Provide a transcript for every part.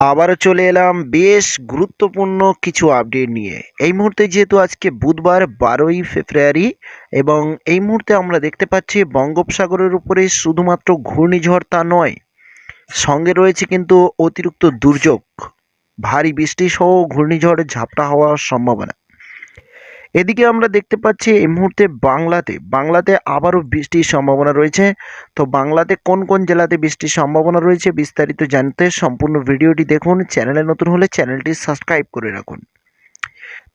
আবারও চলে এলাম বেশ গুরুত্বপূর্ণ কিছু আপডেট নিয়ে। এই মুহূর্তে যেহেতু আজকে বুধবার বারোই ফেব্রুয়ারি এবং এই মুহূর্তে আমরা দেখতে পাচ্ছি বঙ্গোপসাগরের উপরে শুধুমাত্র ঘূর্ণিঝড় তা নয়, সঙ্গে রয়েছে কিন্তু অতিরিক্ত দুর্যোগ। ভারী বৃষ্টি সহ ঘূর্ণিঝড়ের ঝাপটা হওয়ার সম্ভাবনা। এদিকে আমরা দেখতে পাচ্ছি এই মুহূর্তে বাংলাতে বাংলাতে আবারও বৃষ্টির সম্ভাবনা রয়েছে। তো বাংলাতে কোন কোন জেলাতে বৃষ্টির সম্ভাবনা রয়েছে বিস্তারিত জানতে সম্পূর্ণ ভিডিওটি দেখুন। চ্যানেলে নতুন হলে চ্যানেলটি সাবস্ক্রাইব করে রাখুন।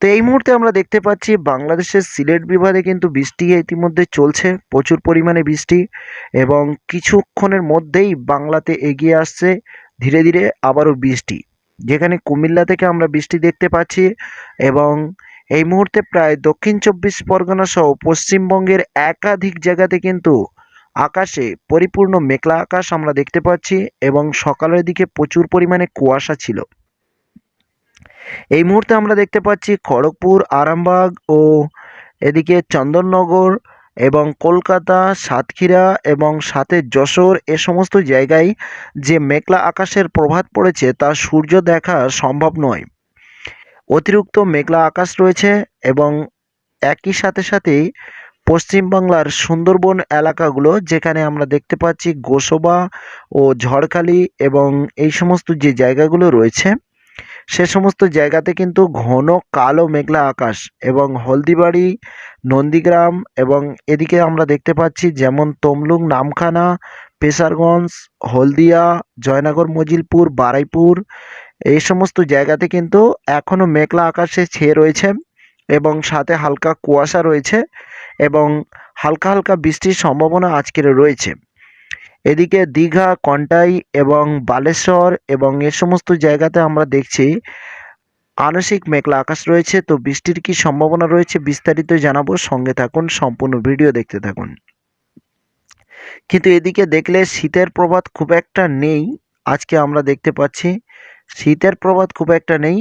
তো এই মুহূর্তে আমরা দেখতে পাচ্ছি বাংলাদেশের সিলেট বিভাগে কিন্তু বৃষ্টি ইতিমধ্যে চলছে, প্রচুর পরিমাণে বৃষ্টি এবং কিছুক্ষণের মধ্যেই বাংলাতে এগিয়ে আসছে ধীরে ধীরে আবারও বৃষ্টি। যেখানে কুমিল্লা থেকে আমরা বৃষ্টি দেখতে পাচ্ছি এবং এই মুহূর্তে প্রায় দক্ষিণ চব্বিশ পরগনা সহ পশ্চিমবঙ্গের একাধিক জায়গাতে কিন্তু আকাশে পরিপূর্ণ মেঘলা আকাশ আমরা দেখতে পাচ্ছি এবং সকালের দিকে প্রচুর পরিমাণে কুয়াশা ছিল। এই মুহূর্তে আমরা দেখতে পাচ্ছি খড়গপুর, আরামবাগ ও এদিকে চন্দননগর এবং কলকাতা, সাতক্ষীরা এবং সাথে যশোর এ সমস্ত জায়গায় যে মেঘলা আকাশের প্রভাব পড়েছে তা সূর্য দেখা সম্ভব নয়। অতিরিক্ত মেঘলা আকাশ রয়েছে এবং একই সাথে সাথেই পশ্চিমবাংলার সুন্দরবন এলাকাগুলো যেখানে আমরা দেখতে পাচ্ছি গোসবা ও ঝড়খালি এবং এই সমস্ত যে জায়গাগুলো রয়েছে, সে সমস্ত জায়গাতে কিন্তু ঘন কালো মেঘলা আকাশ এবং হলদিবাড়ি, নন্দীগ্রাম এবং এদিকে আমরা দেখতে পাচ্ছি যেমন তমলুক, নামখানা, পেশারগঞ্জ, হলদিয়া, জয়নগর, মজিলপুর, বারাইপুর এই সমস্ত জায়গাতে কিন্তু এখনও মেঘলা আকাশে ছেয়ে রয়েছে এবং সাথে হালকা কুয়াশা রয়েছে এবং হালকা হালকা বৃষ্টির সম্ভাবনা আজকের রয়েছে। এদিকে দীঘা, কন্টাই এবং বালেশ্বর এবং এ সমস্ত জায়গাতে আমরা দেখছি আংশিক মেঘলা আকাশ রয়েছে। তো বৃষ্টির কি সম্ভাবনা রয়েছে বিস্তারিত জানাব। সঙ্গে থাকুন, সম্পূর্ণ ভিডিও দেখতে থাকুন। কিন্তু এদিকে দেখলে শীতের প্রভাব খুব একটা নেই। আজকে আমরা দেখতে পাচ্ছি শীতের প্রভাব খুব একটা নেই,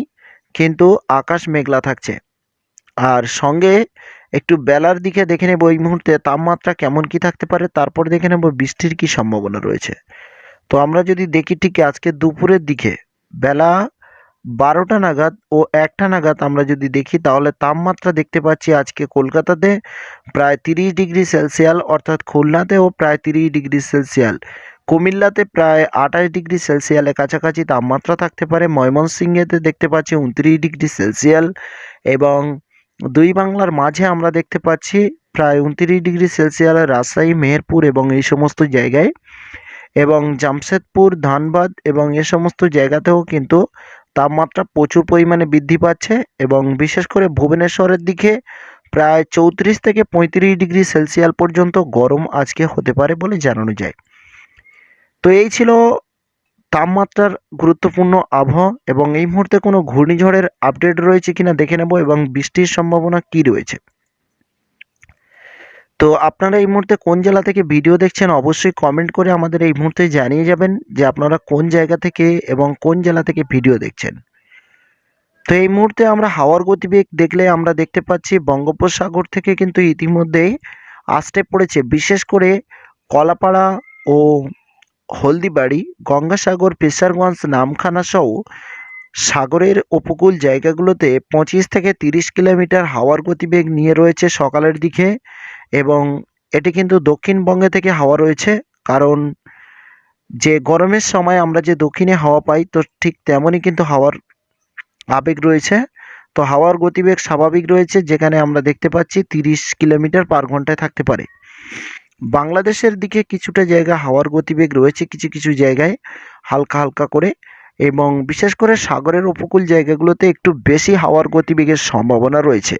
কিন্তু আকাশ মেঘলা থাকছে। আর সঙ্গে একটু বেলার দিকে দেখে নেব এই মুহূর্তে তাপমাত্রা কেমন কি থাকতে পারে, তারপর দেখে নেব বৃষ্টির কি সম্ভাবনা রয়েছে। তো আমরা যদি দেখি ঠিক আজকে দুপুরের দিকে, বেলা বারোটা নাগাদ ও একটা নাগাদ আমরা যদি দেখি, তাহলে তাপমাত্রা দেখতে পাচ্ছি আজকে কলকাতাতে প্রায় তিরিশ ডিগ্রি সেলসিয়াল অর্থাৎ খুলনাতেও প্রায় তিরিশ ডিগ্রি সেলসিয়াল কুমিল্লাতে প্রায় আঠাশ ডিগ্রি সেলসিয়ালের কাছাকাছি তাপমাত্রা থাকতে পারে। ময়মনসিংহেতে দেখতে পাচ্ছি উনত্রিশ ডিগ্রি সেলসিয়াল এবং দুই বাংলার মাঝে আমরা দেখতে পাচ্ছি প্রায় উনত্রিশ ডিগ্রি সেলসিয়ালের রাজশাহী, মেহেরপুর এবং এই সমস্ত জায়গায়। এবং জামশেদপুর, ধানবাদ এবং এ সমস্ত জায়গাতেও কিন্তু তাপমাত্রা প্রচুর পরিমাণে বৃদ্ধি পাচ্ছে এবং বিশেষ করে ভুবনেশ্বরের দিকে প্রায় চৌত্রিশ থেকে পঁয়ত্রিশ ডিগ্রি সেলসিয়াল পর্যন্ত গরম আজকে হতে পারে বলে জানানো যায়। তো এই ছিল তাপমাত্রার গুরুত্বপূর্ণ আবহাওয়া এবং এই মুহূর্তে কোনো ঘূর্ণিঝড়ের আপডেট রয়েছে কিনা দেখে নেব এবং বৃষ্টির সম্ভাবনা কি রয়েছে। তো আপনারা এই মুহূর্তে কোন জেলা থেকে ভিডিও দেখছেন অবশ্যই কমেন্ট করে আমাদের এই মুহূর্তে জানিয়ে যাবেন যে আপনারা কোন জায়গা থেকে এবং কোন জেলা থেকে ভিডিও দেখছেন। তো এই মুহূর্তে আমরা হাওয়ার গতিবেগ দেখলে আমরা দেখতে পাচ্ছি বঙ্গোপসাগর থেকে কিন্তু ইতিমধ্যেই আসতে পড়েছে। বিশেষ করে কলাপাড়া ও হলদিবাড়ি, গঙ্গাসাগর, পেশারগঞ্জ, নামখানা সহ সাগরের উপকূল জায়গাগুলোতে পঁচিশ থেকে তিরিশ কিলোমিটার হাওয়ার গতিবেগ নিয়ে রয়েছে সকালের দিকে এবং এটি কিন্তু দক্ষিণবঙ্গে থেকে হাওয়া রয়েছে। কারণ যে গরমের সময় আমরা যে দক্ষিণে হাওয়া পাই, তো ঠিক তেমনই কিন্তু হাওয়ার আবেগ রয়েছে। তো হাওয়ার গতিবেগ স্বাভাবিক রয়েছে, যেখানে আমরা দেখতে পাচ্ছি তিরিশ কিলোমিটার পার ঘন্টায় থাকতে পারে। বাংলাদেশের দিকে কিছুটা জায়গা হাওয়ার গতিবেগ রয়েছে কিছু কিছু জায়গায় হালকা হালকা করে এবং বিশেষ করে সাগরের উপকূল জায়গাগুলোতে একটু বেশি হাওয়ার গতিবেগের সম্ভাবনা রয়েছে।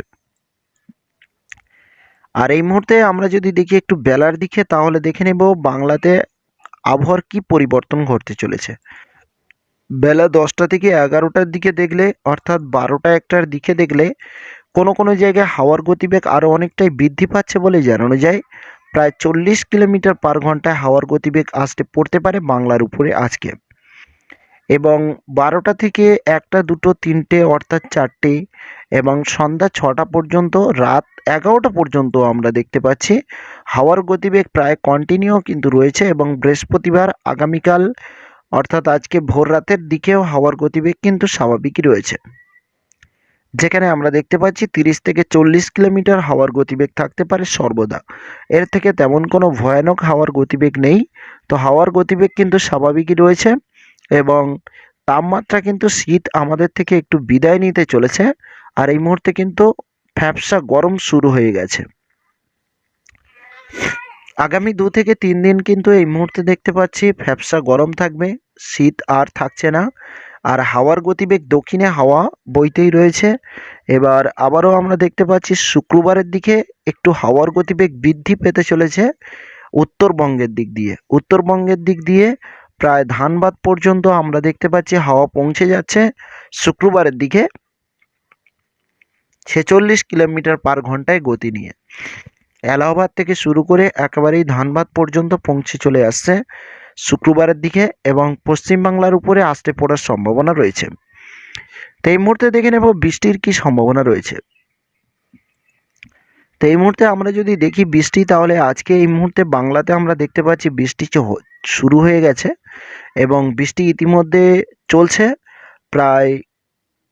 আর এই মুহূর্তে আমরা যদি দেখি একটু বেলার দিকে, তাহলে দেখে নেব বাংলাতে আবহাওয়ার কি পরিবর্তন ঘটতে চলেছে। বেলা দশটা থেকে এগারোটার দিকে দেখলে, অর্থাৎ বারোটা একটার দিকে দেখলে কোনো কোনো জায়গায় হাওয়ার গতিবেগ আরও অনেকটাই বৃদ্ধি পাচ্ছে বলে জানানো যায়। প্রায় চল্লিশ কিলোমিটার পার ঘন্টায় হাওয়ার গতিবেগ আসতে পড়তে পারে বাংলার উপরে আজকে। এবং বারোটা থেকে একটা, দুটো, তিনটে, অর্থাৎ চারটে এবং সন্ধ্যা ছটা পর্যন্ত, রাত এগারোটা পর্যন্ত আমরা দেখতে পাচ্ছি। হাওয়ার গতিবেগ প্রায় কন্টিনিউ কিন্তু রয়েছে এবং বৃহস্পতিবার, আগামীকাল, অর্থাৎ আজকে ভোর রাতের দিকেও হাওয়ার গতিবেগ কিন্তু স্বাভাবিকই রয়েছে। যেখানে আমরা দেখতে পাচ্ছি তিরিশ থেকে চল্লিশ কিলোমিটার হাওয়ার গতিবেগ থাকতে পারে সর্বদা। এর থেকে তেমন কোনো ভয়ানক হাওয়ার গতিবেগ নেই। তো হাওয়ার গতিবেগ কিন্তু স্বাভাবিকই রয়েছে এবং তাপমাত্রা কিন্তু শীত আমাদের থেকে একটু বিদায় নিতে চলেছে আর এই মুহূর্তে কিন্তু ফ্যাপসা গরম শুরু হয়ে গেছে। আগামী দু থেকে তিন দিন কিন্তু এই মুহূর্তে দেখতে পাচ্ছি ফ্যাপসা গরম থাকবে, শীত আর থাকছে না। আর হাওয়ার গতিবেগ দক্ষিণে হাওয়া বইতেই রয়েছে। এবার আবারও আমরা দেখতে পাচ্ছি শুক্রবারের দিকে একটু হাওয়ার গতিবেগ বৃদ্ধি পেতে চলেছে উত্তরবঙ্গের দিক দিয়ে। উত্তরবঙ্গের দিক দিয়ে প্রায় ধানবাদ পর্যন্ত আমরা দেখতে পাচ্ছি হাওয়া পৌঁছে যাচ্ছে শুক্রবারের দিকে ছেচল্লিশ কিলোমিটার পার ঘন্টায় গতি নিয়ে। এলাহাবাদ থেকে শুরু করে একেবারেই ধানবাদ পর্যন্ত পৌঁছে চলে আসছে শুক্রবারের দিকে এবং পশ্চিমবাংলার উপরে আসতে পড়ার সম্ভাবনা রয়েছে। তো এই মুহূর্তে দেখে নেব বৃষ্টির কি সম্ভাবনা রয়েছে। তো এই মুহূর্তে আমরা যদি দেখি বৃষ্টি, তাহলে আজকে এই মুহূর্তে বাংলাতে আমরা দেখতে পাচ্ছি বৃষ্টি শুরু হয়ে গেছে এবং বৃষ্টি ইতিমধ্যে চলছে। প্রায়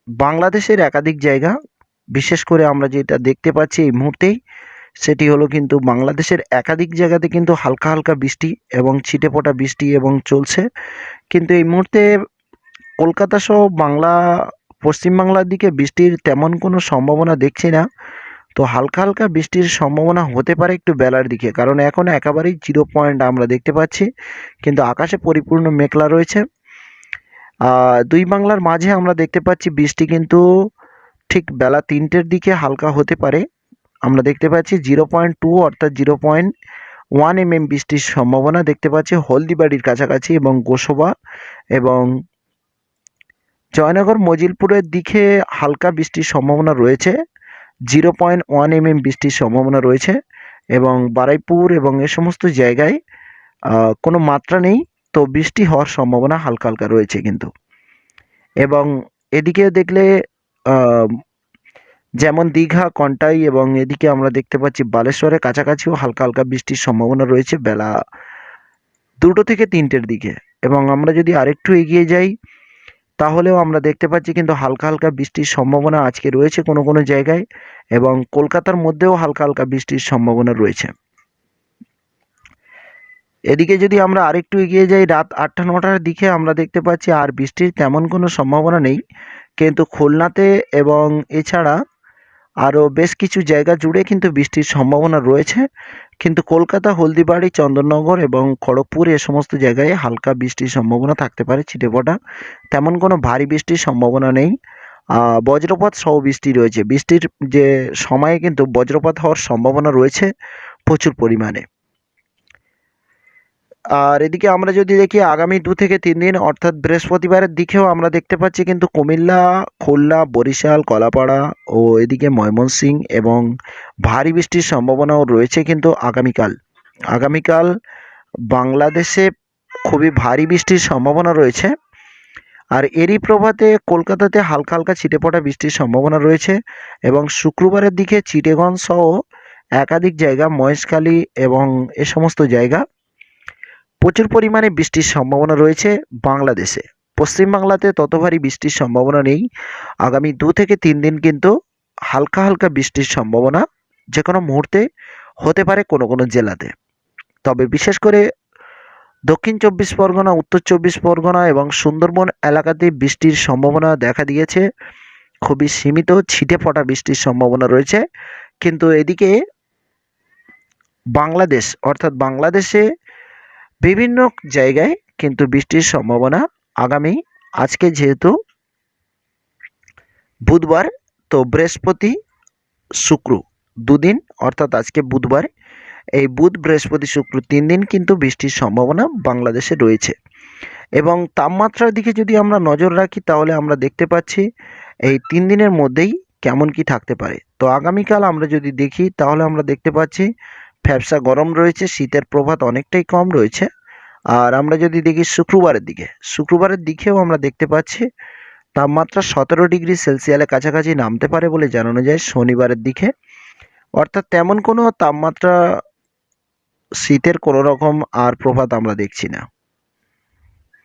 বাংলাদেশের একাধিক জায়গা, বিশেষ করে আমরা যেটা দেখতে পাচ্ছি এই মুহূর্তেই সেটি হলো কিন্তু বাংলাদেশের একাধিক জায়গাতে কিন্তু হালকা হালকা বৃষ্টি এবং ছিটেফোঁটা বৃষ্টি এবং চলছে। কিন্তু এই মুহূর্তে কলকাতা সহ বাংলা পশ্চিমবাংলার দিকে বৃষ্টির তেমন কোনো সম্ভাবনা দেখছি না। তো হালকা হালকা বৃষ্টির সম্ভাবনা হতে পারে একটু বেলার দিকে, কারণ এখন একেবারেই জিরো পয়েন্ট আমরা দেখতে পাচ্ছি। কিন্তু আকাশে পরিপূর্ণ মেঘলা রয়েছে। দুই বাংলার মাঝে আমরা দেখতে পাচ্ছি বৃষ্টি কিন্তু ঠিক বেলা তিনটের দিকে হালকা হতে পারে। আমরা দেখতে পাচ্ছি জিরো পয়েন্ট টু অর্থাৎ zero point one M M বৃষ্টির সম্ভাবনা দেখতে পাচ্ছি হলদিবাড়ির কাছাকাছি এবং গোসবা এবং জয়নগর, মজিলপুরের দিকে হালকা বৃষ্টির সম্ভাবনা রয়েছে। Zero point one M M বৃষ্টির সম্ভাবনা রয়েছে এবং বারাইপুর এবং এ সমস্ত জায়গায় কোনো মাত্রা নেই, তো বৃষ্টি হওয়ার সম্ভাবনা হালকা হালকা রয়েছে কিন্তু। এবং এদিকে দেখলে যেমন দীঘা, কন্টাই এবং এদিকে আমরা দেখতে পাচ্ছি বালেশ্বরের কাছাকাছিও হালকা হালকা বৃষ্টির সম্ভাবনা রয়েছে বেলা দুটো থেকে তিনটের দিকে। এবং আমরা যদি আরেকটু এগিয়ে যাই, তাহলেও আমরা দেখতে পাচ্ছি কিন্তু হালকা হালকা বৃষ্টির সম্ভাবনা আজকে রয়েছে কোনো কোনো জায়গায় এবং কলকাতার মধ্যেও হালকা হালকা বৃষ্টির সম্ভাবনা রয়েছে। এদিকে যদি আমরা আরেকটু এগিয়ে যাই, রাত আটটা নটার দিকে আমরা দেখতে পাচ্ছি আর বৃষ্টির তেমন কোনো সম্ভাবনা নেই। কিন্তু খুলনাতে এবং এছাড়া আরও বেশ কিছু জায়গা জুড়ে কিন্তু বৃষ্টির সম্ভাবনা রয়েছে। কিন্তু কলকাতা, হলদিবাড়ি, চন্দননগর এবং খড়গপুর এ সমস্ত জায়গায় হালকা বৃষ্টির সম্ভাবনা থাকতে পারে ছিটেফোঁটা। তেমন কোনো ভারী বৃষ্টির সম্ভাবনা নেই। বজ্রপাত সহ বৃষ্টি রয়েছে। বৃষ্টির যে সময়ে কিন্তু বজ্রপাত হওয়ার সম্ভাবনা রয়েছে প্রচুর পরিমাণে। আর এদিকে আমরা যদি দেখি আগামী দু থেকে তিন দিন, অর্থাৎ বৃহস্পতিবারের দিকেও আমরা দেখতে পাচ্ছি কিন্তু কুমিল্লা, খুলনা, বরিশাল, কলাপাড়া ও এদিকে ময়মনসিংহ এবং ভারী বৃষ্টির সম্ভাবনাও রয়েছে কিন্তু আগামীকাল। আগামীকাল বাংলাদেশে খুবই ভারী বৃষ্টির সম্ভাবনা রয়েছে আর এরই প্রভাতে কলকাতাতে হালকা হালকা ছিটেফোঁটা বৃষ্টির সম্ভাবনা রয়েছে এবং শুক্রবারের দিকে চিটেগঞ্জ সহ একাধিক জায়গা, মহেশখালী এবং এ সমস্ত জায়গা প্রচুর পরিমাণে বৃষ্টির সম্ভাবনা রয়েছে বাংলাদেশে। পশ্চিমবাংলাতে তত ভারী বৃষ্টির সম্ভাবনা নেই। আগামী দু থেকে তিন দিন কিন্তু হালকা হালকা বৃষ্টির সম্ভাবনা যে কোনো মুহূর্তে হতে পারে কোনো কোনো জেলাতে। তবে বিশেষ করে দক্ষিণ চব্বিশ পরগনা, উত্তর চব্বিশ পরগনা এবং সুন্দরবন এলাকাতে বৃষ্টির সম্ভাবনা দেখা দিয়েছে। খুবই সীমিত ছিটে ফোটা বৃষ্টির সম্ভাবনা রয়েছে। কিন্তু এদিকে বাংলাদেশ, অর্থাৎ বাংলাদেশে বিভিন্ন জায়গায় কিন্তু বৃষ্টির সম্ভাবনা আগামী, আজকে যেহেতু বুধবার, তো বৃহস্পতি শুক্র দুদিন, অর্থাৎ আজকে বুধবার, এই বুধ বৃহস্পতি শুক্র তিন দিন কিন্তু বৃষ্টির সম্ভাবনা বাংলাদেশে রয়েছে। এবং তাপমাত্রার দিকে যদি আমরা নজর রাখি, তাহলে আমরা দেখতে পাচ্ছি এই তিন দিনের মধ্যেই কেমন কি থাকতে পারে। তো আগামীকাল আমরা যদি দেখি, তাহলে আমরা দেখতে পাচ্ছি ফ্যাপসা গরম রয়েছে, শীতের প্রভাত অনেকটাই কম রয়েছে। আর আমরা যদি দেখি শুক্রবারের দিকে, শুক্রবারের দিকেও আমরা দেখতে পাচ্ছি তাপমাত্রা সতেরো ডিগ্রি সেলসিয়াসের কাছাকাছি নামতে পারে বলে জানানো যায় শনিবারের দিকে। অর্থাৎ তেমন কোনো তাপমাত্রা শীতের কোনো রকম আর প্রভাত আমরা দেখছি না।